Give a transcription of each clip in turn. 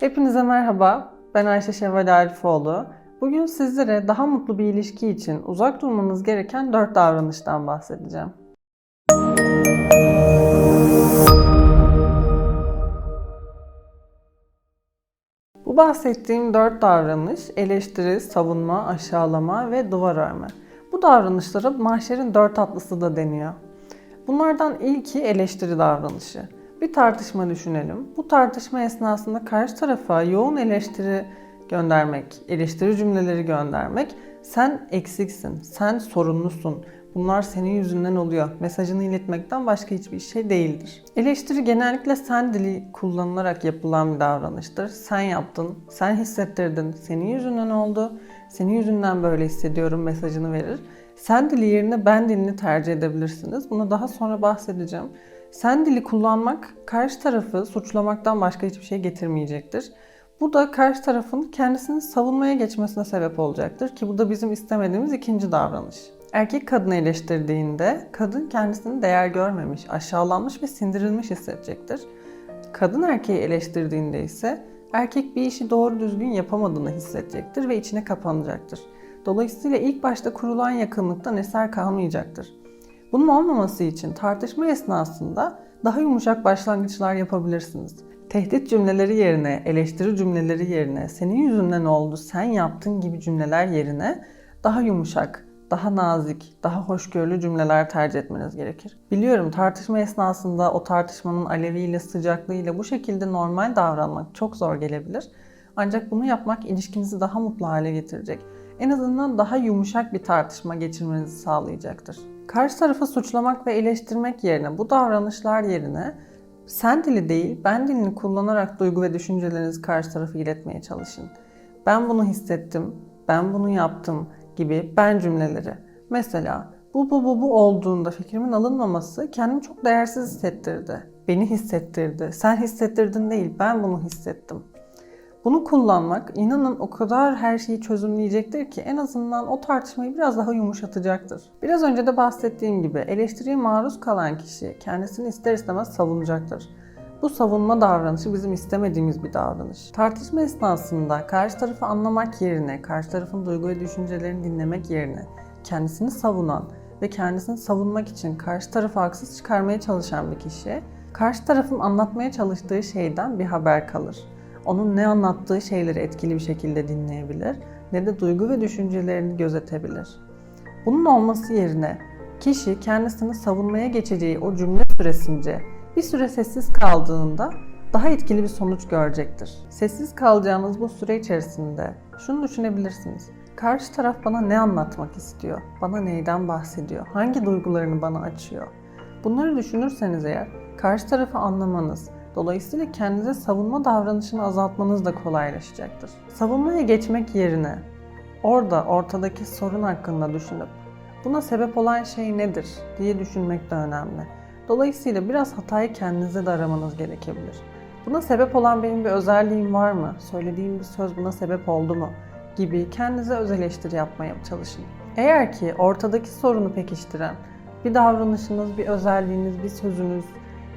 Hepinize merhaba. Ben Ayşe Şevval Arifoğlu. Bugün sizlere daha mutlu bir ilişki için uzak durmanız gereken 4 davranıştan bahsedeceğim. Bu bahsettiğim 4 davranış eleştiri, savunma, aşağılama ve duvar örme. Bu davranışlara mahşerin dört atlısı da deniyor. Bunlardan ilki eleştiri davranışı. Bir tartışma düşünelim. Bu tartışma esnasında karşı tarafa yoğun eleştiri göndermek, eleştiri cümleleri göndermek, sen eksiksin, sen sorumlusun, bunlar senin yüzünden oluyor mesajını iletmekten başka hiçbir şey değildir. Eleştiri genellikle sen dili kullanılarak yapılan bir davranıştır. Sen yaptın, sen hissettirdin, senin yüzünden oldu, senin yüzünden böyle hissediyorum mesajını verir. Sen dili yerine ben dilini tercih edebilirsiniz. Bunu daha sonra bahsedeceğim. Sen dili kullanmak karşı tarafı suçlamaktan başka hiçbir şey getirmeyecektir. Bu da karşı tarafın kendisini savunmaya geçmesine sebep olacaktır ki bu da bizim istemediğimiz ikinci davranış. Erkek kadını eleştirdiğinde kadın kendisini değer görmemiş, aşağılanmış ve sindirilmiş hissedecektir. Kadın erkeği eleştirdiğinde ise erkek bir işi doğru düzgün yapamadığını hissedecektir ve içine kapanacaktır. Dolayısıyla ilk başta kurulan yakınlıktan eser kalmayacaktır. Bunun olmaması için tartışma esnasında daha yumuşak başlangıçlar yapabilirsiniz. Tehdit cümleleri yerine, eleştiri cümleleri yerine, senin yüzünden oldu, sen yaptın gibi cümleler yerine daha yumuşak, daha nazik, daha hoşgörülü cümleler tercih etmeniz gerekir. Biliyorum tartışma esnasında o tartışmanın aleviyle, sıcaklığıyla bu şekilde normal davranmak çok zor gelebilir. Ancak bunu yapmak ilişkinizi daha mutlu hale getirecek. En azından daha yumuşak bir tartışma geçirmenizi sağlayacaktır. Karşı tarafı suçlamak ve eleştirmek yerine bu davranışlar yerine sen dili değil ben dilini kullanarak duygu ve düşüncelerinizi karşı tarafa iletmeye çalışın. Ben bunu hissettim, ben bunu yaptım gibi ben cümleleri. Mesela bu bu bu bu olduğunda fikrimin alınmaması kendimi çok değersiz hissettirdi. Beni hissettirdi. Sen hissettirdin değil, ben bunu hissettim. Bunu kullanmak inanın o kadar her şeyi çözümleyecektir ki en azından o tartışmayı biraz daha yumuşatacaktır. Biraz önce de bahsettiğim gibi eleştiriye maruz kalan kişi kendisini ister istemez savunacaktır. Bu savunma davranışı bizim istemediğimiz bir davranış. Tartışma esnasında karşı tarafı anlamak yerine, karşı tarafın duygu ve düşüncelerini dinlemek yerine kendisini savunan ve kendisini savunmak için karşı tarafı haksız çıkarmaya çalışan bir kişi, karşı tarafın anlatmaya çalıştığı şeyden bir haber kalır onun ne anlattığı şeyleri etkili bir şekilde dinleyebilir ne de duygu ve düşüncelerini gözetebilir. Bunun olması yerine kişi kendisini savunmaya geçeceği o cümle süresince bir süre sessiz kaldığında daha etkili bir sonuç görecektir. Sessiz kalacağınız bu süre içerisinde şunu düşünebilirsiniz. Karşı taraf bana ne anlatmak istiyor? Bana neyden bahsediyor? Hangi duygularını bana açıyor? Bunları düşünürseniz eğer karşı tarafı anlamanız, Dolayısıyla kendinize savunma davranışını azaltmanız da kolaylaşacaktır. Savunmaya geçmek yerine orada ortadaki sorun hakkında düşünüp buna sebep olan şey nedir diye düşünmek de önemli. Dolayısıyla biraz hatayı kendinize de aramanız gerekebilir. Buna sebep olan benim bir özelliğim var mı? Söylediğim bir söz buna sebep oldu mu? Gibi kendinize öz eleştiri yapmaya çalışın. Eğer ki ortadaki sorunu pekiştiren bir davranışınız, bir özelliğiniz, bir sözünüz,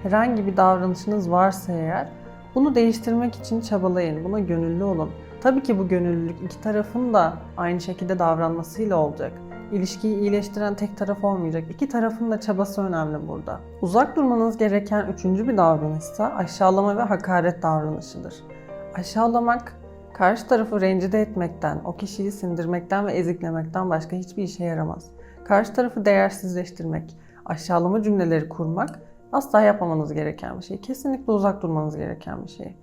herhangi bir davranışınız varsa eğer bunu değiştirmek için çabalayın. Buna gönüllü olun. Tabii ki bu gönüllülük iki tarafın da aynı şekilde davranmasıyla olacak. İlişkiyi iyileştiren tek taraf olmayacak. İki tarafın da çabası önemli burada. Uzak durmanız gereken üçüncü bir davranışsa aşağılama ve hakaret davranışıdır. Aşağılamak karşı tarafı rencide etmekten, o kişiyi sindirmekten ve eziklemekten başka hiçbir işe yaramaz. Karşı tarafı değersizleştirmek, aşağılama cümleleri kurmak asla yapmamanız gereken bir şey. Kesinlikle uzak durmanız gereken bir şey.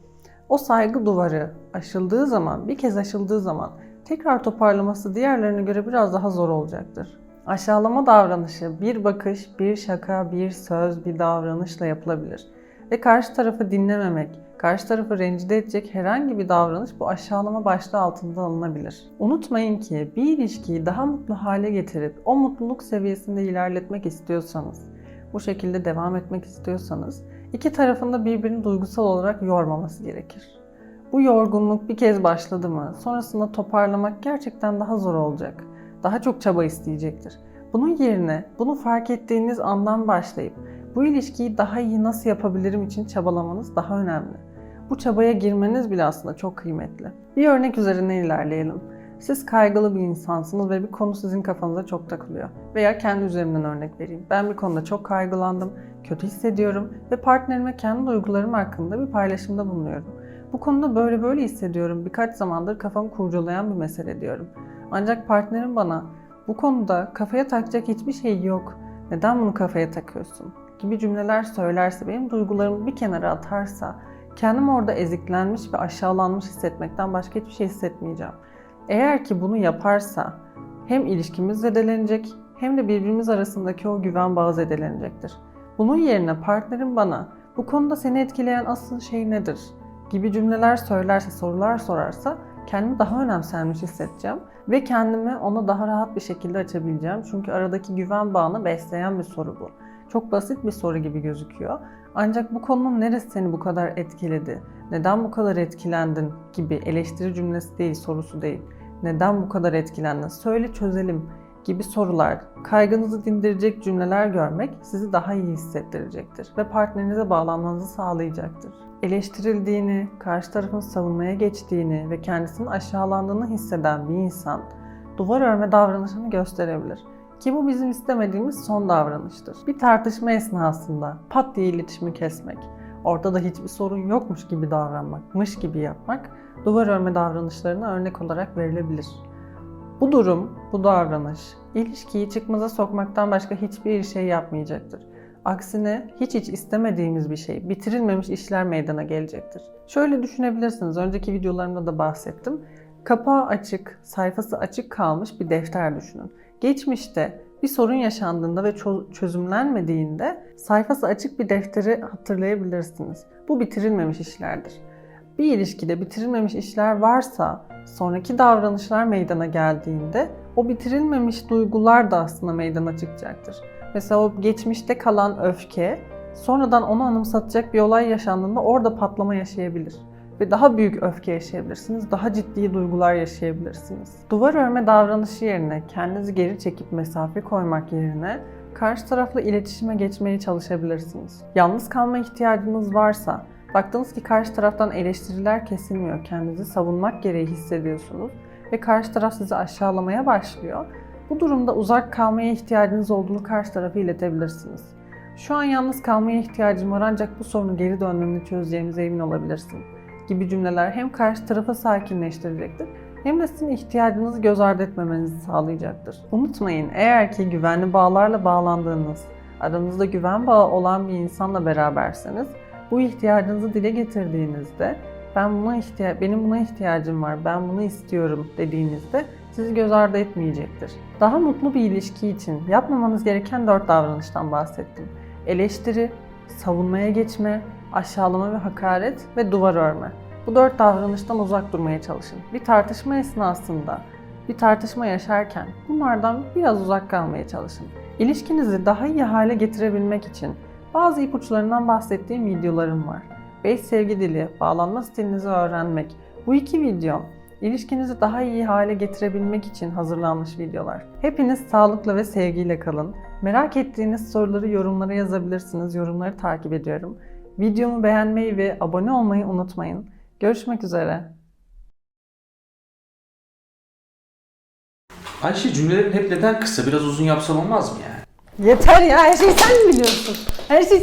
O saygı duvarı aşıldığı zaman, bir kez aşıldığı zaman tekrar toparlaması diğerlerine göre biraz daha zor olacaktır. Aşağılama davranışı bir bakış, bir şaka, bir söz, bir davranışla yapılabilir. Ve karşı tarafı dinlememek, karşı tarafı rencide edecek herhangi bir davranış bu aşağılama başlığı altında alınabilir. Unutmayın ki bir ilişkiyi daha mutlu hale getirip o mutluluk seviyesinde ilerletmek istiyorsanız bu şekilde devam etmek istiyorsanız iki tarafında birbirini duygusal olarak yormaması gerekir. Bu yorgunluk bir kez başladı mı sonrasında toparlamak gerçekten daha zor olacak. Daha çok çaba isteyecektir. Bunun yerine bunu fark ettiğiniz andan başlayıp bu ilişkiyi daha iyi nasıl yapabilirim için çabalamanız daha önemli. Bu çabaya girmeniz bile aslında çok kıymetli. Bir örnek üzerine ilerleyelim. Siz kaygılı bir insansınız ve bir konu sizin kafanıza çok takılıyor. Veya kendi üzerimden örnek vereyim. Ben bir konuda çok kaygılandım, kötü hissediyorum ve partnerime kendi duygularım hakkında bir paylaşımda bulunuyorum. Bu konuda böyle böyle hissediyorum. Birkaç zamandır kafamı kurcalayan bir mesele diyorum. Ancak partnerim bana bu konuda kafaya takacak hiçbir şey yok. Neden bunu kafaya takıyorsun? gibi cümleler söylerse, benim duygularımı bir kenara atarsa, kendimi orada eziklenmiş ve aşağılanmış hissetmekten başka hiçbir şey hissetmeyeceğim. Eğer ki bunu yaparsa hem ilişkimiz zedelenecek hem de birbirimiz arasındaki o güven bağı zedelenecektir. Bunun yerine partnerim bana bu konuda seni etkileyen asıl şey nedir gibi cümleler söylerse, sorular sorarsa kendimi daha önemsenmiş hissedeceğim ve kendimi ona daha rahat bir şekilde açabileceğim. Çünkü aradaki güven bağını besleyen bir soru bu. Çok basit bir soru gibi gözüküyor. Ancak bu konunun neresi seni bu kadar etkiledi? Neden bu kadar etkilendin gibi eleştiri cümlesi değil, sorusu değil. Neden bu kadar etkilendin? Söyle çözelim gibi sorular, kaygınızı dindirecek cümleler görmek sizi daha iyi hissettirecektir ve partnerinize bağlanmanızı sağlayacaktır. Eleştirildiğini, karşı tarafın savunmaya geçtiğini ve kendisinin aşağılandığını hisseden bir insan duvar örme davranışını gösterebilir. Ki bu bizim istemediğimiz son davranıştır. Bir tartışma esnasında pat diye iletişimi kesmek, ortada hiçbir sorun yokmuş gibi davranmak, mış gibi yapmak duvar örme davranışlarına örnek olarak verilebilir. Bu durum, bu davranış ilişkiyi çıkmaza sokmaktan başka hiçbir şey yapmayacaktır. Aksine hiç hiç istemediğimiz bir şey, bitirilmemiş işler meydana gelecektir. Şöyle düşünebilirsiniz, önceki videolarımda da bahsettim. Kapağı açık, sayfası açık kalmış bir defter düşünün. Geçmişte bir sorun yaşandığında ve çö- çözümlenmediğinde sayfası açık bir defteri hatırlayabilirsiniz. Bu bitirilmemiş işlerdir. Bir ilişkide bitirilmemiş işler varsa sonraki davranışlar meydana geldiğinde o bitirilmemiş duygular da aslında meydana çıkacaktır. Mesela o geçmişte kalan öfke sonradan onu anımsatacak bir olay yaşandığında orada patlama yaşayabilir ve daha büyük öfke yaşayabilirsiniz, daha ciddi duygular yaşayabilirsiniz. Duvar örme davranışı yerine kendinizi geri çekip mesafe koymak yerine karşı tarafla iletişime geçmeye çalışabilirsiniz. Yalnız kalma ihtiyacınız varsa, baktınız ki karşı taraftan eleştiriler kesilmiyor, kendinizi savunmak gereği hissediyorsunuz ve karşı taraf sizi aşağılamaya başlıyor. Bu durumda uzak kalmaya ihtiyacınız olduğunu karşı tarafa iletebilirsiniz. Şu an yalnız kalmaya ihtiyacım var ancak bu sorunu geri döndüğümde çözeceğimize emin olabilirsin gibi cümleler hem karşı tarafı sakinleştirecektir hem de sizin ihtiyacınızı göz ardı etmemenizi sağlayacaktır. Unutmayın eğer ki güvenli bağlarla bağlandığınız, aranızda güven bağı olan bir insanla beraberseniz bu ihtiyacınızı dile getirdiğinizde ben buna ihtiya benim buna ihtiyacım var, ben bunu istiyorum dediğinizde sizi göz ardı etmeyecektir. Daha mutlu bir ilişki için yapmamanız gereken dört davranıştan bahsettim. Eleştiri, savunmaya geçme, aşağılama ve hakaret ve duvar örme. Bu dört davranıştan uzak durmaya çalışın. Bir tartışma esnasında, bir tartışma yaşarken bunlardan biraz uzak kalmaya çalışın. İlişkinizi daha iyi hale getirebilmek için bazı ipuçlarından bahsettiğim videolarım var. 5 sevgi dili, bağlanma stilinizi öğrenmek. Bu iki video ilişkinizi daha iyi hale getirebilmek için hazırlanmış videolar. Hepiniz sağlıkla ve sevgiyle kalın. Merak ettiğiniz soruları yorumlara yazabilirsiniz. Yorumları takip ediyorum. Videomu beğenmeyi ve abone olmayı unutmayın. Görüşmek üzere. Ayşe cümlelerin hep neden kısa? Biraz uzun yapsan olmaz mı yani? Yeter ya her şeyi sen mi biliyorsun? Her şeyi